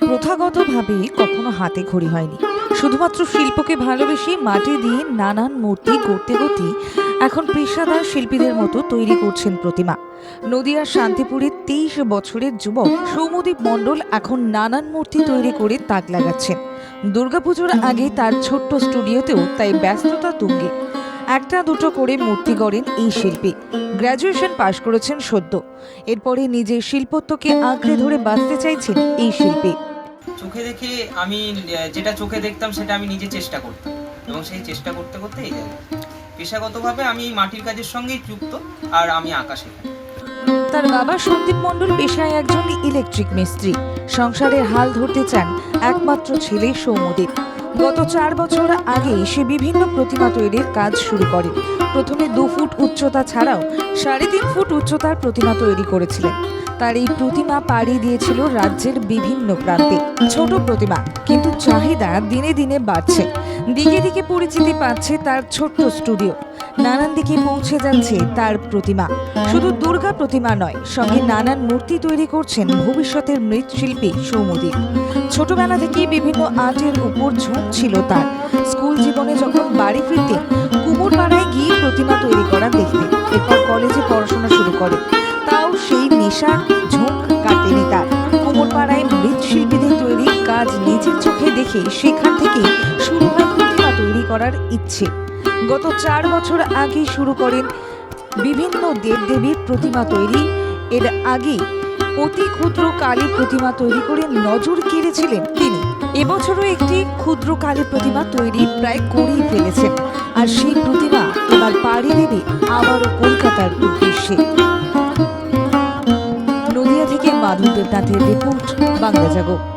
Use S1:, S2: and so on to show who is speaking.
S1: প্রথাগতভাবে কখনো হাতে খড়ি হয়নি। শুধুমাত্র শিল্পকে ভালোবেসে মাটি দিয়ে নানান মূর্তি গড়তে গড়তে এখন পেশাদার শিল্পীদের মতো তৈরি করছেন প্রতিমা। নদিয়ার শান্তিপুরের তেইশ বছরের যুবক সৌমদীপ মণ্ডল এখন নানান মূর্তি তৈরি করে তাক লাগাচ্ছেন। দুর্গাপুজোর আগে তার ছোট্ট স্টুডিওতেও তাই ব্যস্ততা তুঙ্গে। একটা দুটো করে মূর্তি গড়েন এই শিল্পী। গ্র্যাজুয়েশন পাশ করেছেন সদ্য। এরপরে নিজের শিল্পত্বকে আঁকড়ে ধরে বাঁচতে চাইছেন এই শিল্পী।
S2: চোখে দেখে আমি যেটা চোখে দেখতাম সেটা আমি নিজে চেষ্টা করতাম। এবং সেই চেষ্টা করতে করতে এই জায়গায় পেশাগতভাবে আমি এই মাটির কাজের সঙ্গেই যুক্ত আর আমি আঁকা শেখাই।
S1: তার বাবা সন্দীপ মণ্ডল পেশায় একজন ইলেকট্রিক মিস্ত্রি। সংসারের হাল ধরতে চান একমাত্র ছেলে সৌমদীপ গত চার বছর আগে সে বিভিন্ন প্রতিমা তৈরির কাজ শুরু করে। প্রথমে দু ফুট উচ্চতা ছাড়াও সাড়ে তিন ফুট উচ্চতার প্রতিমা তৈরি করেছিলেন। তার এই প্রতিমা পাড়ি দিয়েছিল রাজ্যের বিভিন্ন প্রান্তে। ছোট প্রতিমা, কিন্তু চাহিদা দিনে দিনে বাড়ছে। দিকে দিকে পরিচিতি পাচ্ছে তার ছোট্ট স্টুডিও। নানান দিকে পৌঁছে যাচ্ছে তার প্রতিমা। শুধু দুর্গা প্রতিমা নয়, সঙ্গে নানান মূর্তি তৈরি করছেন ভবিষ্যতের মৃৎশিল্পী সৌমদীপ। ছোটবেলা থেকেই বিভিন্ন আর্টের উপর ঝোঁক ছিল তার। স্কুল জীবনে যখন বাড়ি ফিরতেন কুমোরপাড়ায় গিয়ে প্রতিমা তৈরি করা দেখতেন, এরপর কলেজে পড়াশোনা শুরু করে। তাও সেই নেশার ঝোঁক কাটেনি তার। কুমোরপাড়ায় মৃৎশিল্পীদের তৈরি কাজ নিজের চোখে দেখে সেখান থেকে শুরু হয় প্রতিমা তৈরি করার ইচ্ছে। গত চার বছর আগে শুরু করেন বিভিন্ন দেবদেবীর প্রতিমা তৈরি। এর আগে অতি ক্ষুদ্র কালী প্রতিমা তৈরি করে নজর কেড়েছিলেন তিনি। এবছরও একটি ক্ষুদ্র কালী প্রতিমা তৈরি প্রায় করেই ফেলেছেন। আর সেই প্রতিমা এবার পাড়ি দেবে আবারও কলকাতার উদ্দেশ্যে। নদিয়া থেকে মাধব দেবনাথের রিপোর্ট, বাংলা জাগো।